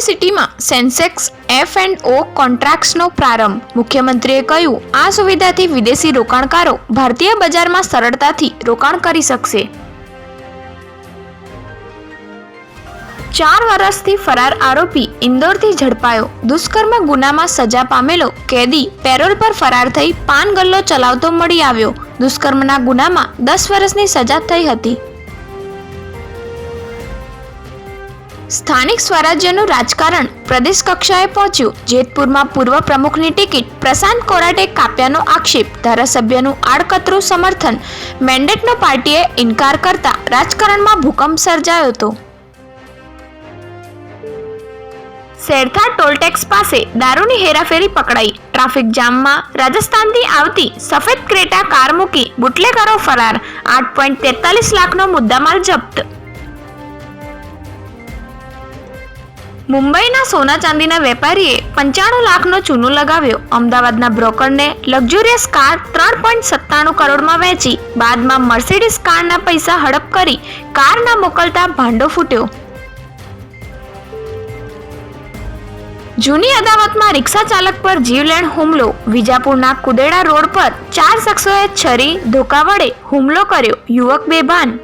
સિટીમાં Sensex, F and O કોન્ટ્રાક્ટ્સનો પ્રારંભ. મુખ્યમંત્રીએ કહ્યું, આ સુવિધાથી વિદેશી રોકાણકારો ભારતીય બજારમાં સરળતાથી રોકાણ કરી શકશે. ચાર વર્ષથી ફરાર આરોપી ઇન્દોરથી ઝડપાયો. દુષ્કર્મ ગુનામાં સજા પામેલો કેદી પેરોલ પર ફરાર થઈ પાન ગલ્લો ચલાવતો મળી આવ્યો. દુષ્કર્મના ગુનામાં દસ વર્ષની સજા થઈ હતી. સ્થાનિક સ્વરાજ્યનું રાજકારણ પ્રદેશ કક્ષાએ પહોંચ્યું. જેતપુરમાં પૂર્વ પ્રમુખની ટિકિટ પ્રશાંત કોરાટે કાપ્યાનો આક્ષેપ. ધારાસભ્યનું આડકતરું સમર્થન મેન્ડેટનો પાર્ટીએ ઇનકાર કરતા રાજકારણમાં ભૂકંપ સર્જાયો હતો. શેરથા ટોલટેક્સ પાસે દારૂની હેરાફેરી પકડાઈ. ટ્રાફિક જામમાં રાજસ્થાનથી આવતી સફેદ ક્રેટા કાર મૂકી બુટલેગરો ફરાર. આઠ પોઈન્ટ તેતાલીસ લાખનો મુદ્દામાલ જપ્ત. મુંબઈના સોના ચાંદીના વેપારીએ પંચાણું લાખનો ચૂનો લગાવ્યો. અમદાવાદના બ્રોકરને લક્ઝુરિયસ કાર ત્રણ પોઈન્ટ સત્તાણું કરોડમાં વેચી, બાદમાં મર્સિડીઝ કારના પૈસા હડપ કરી કારના મોકલતા ભાંડો ફૂટ્યો. જૂની અદાવતમાં રિક્ષા ચાલક પર જીવલેણ હુમલો. વિજાપુરના કુદેડા રોડ પર ચાર શખ્સોએ છરી, ધોકા વડે હુમલો કર્યો. યુવક બેભાન